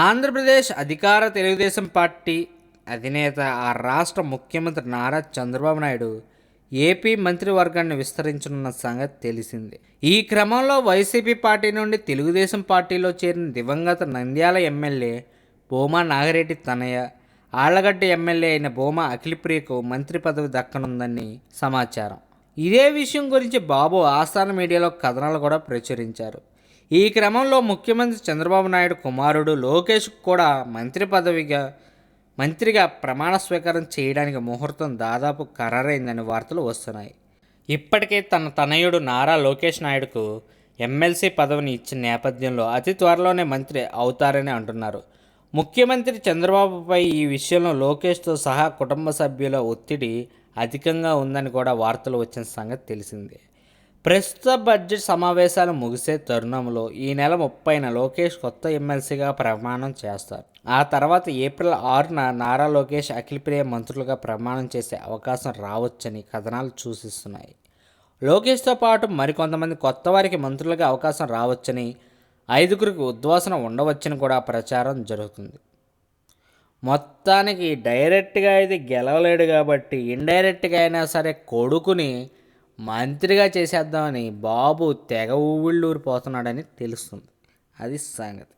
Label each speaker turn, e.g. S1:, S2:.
S1: ఆంధ్రప్రదేశ్ అధికార తెలుగుదేశం పార్టీ అధినేత ఆ రాష్ట్ర ముఖ్యమంత్రి నారా చంద్రబాబు నాయుడు ఏపీ మంత్రివర్గాన్ని విస్తరించనున్న సంగతి తెలిసింది. ఈ క్రమంలో వైసీపీ పార్టీ నుండి తెలుగుదేశం పార్టీలో చేరిన దివంగత నంద్యాల ఎమ్మెల్యే భూమా నాగిరెడ్డి తనయ ఆళ్ళగడ్డ ఎమ్మెల్యే అయిన భూమా అఖిలప్రియకు మంత్రి పదవి దక్కనుందని సమాచారం. ఇదే విషయం గురించి బాబు ఆస్థాన మీడియాలో కథనాలు కూడా ప్రచురించారు. ఈ క్రమంలో ముఖ్యమంత్రి చంద్రబాబు నాయుడు కుమారుడు లోకేష్ కూడా మంత్రి పదవిగా మంత్రిగా ప్రమాణ స్వీకారం చేయడానికి ముహూర్తం దాదాపు ఖరారైందని వార్తలు వస్తున్నాయి. ఇప్పటికే తన తనయుడు నారా లోకేష్ నాయుడుకు ఎమ్మెల్సీ పదవిని ఇచ్చిన నేపథ్యంలో అతి త్వరలోనే మంత్రి అవుతారని అంటున్నారు. ముఖ్యమంత్రి చంద్రబాబుపై ఈ విషయంలో లోకేష్తో సహా కుటుంబ సభ్యుల ఒత్తిడి అధికంగా ఉందని కూడా వార్తలు వచ్చిన సంగతి తెలిసిందే. ప్రస్తుత బడ్జెట్ సమావేశాలు ముగిసే తరుణంలో ఈ నెల ముప్పైన లోకేష్ కొత్త ఎమ్మెల్సీగా ప్రమాణం చేస్తారు. ఆ తర్వాత ఏప్రిల్ ఆరున నారా లోకేష్ అఖిలప్రియ మంత్రులుగా ప్రమాణం చేసే అవకాశం రావచ్చని కథనాలు సూచిస్తున్నాయి లోకేష్తో పాటు మరికొంతమంది కొత్త వారికి మంత్రులుగా అవకాశం రావచ్చని ఐదుగురికి ఉద్వాసన ఉండవచ్చని కూడా ప్రచారం జరుగుతుంది. మొత్తానికి డైరెక్ట్గా అయితే గెలవలేడు కాబట్టి ఇండైరెక్ట్గా అయినా సరే కొడుకుని మంత్రిగా చేసేద్దామని బాబు తెగ ఊళ్ళూరిపోతున్నాడని తెలుస్తుంది. అది సంగతి.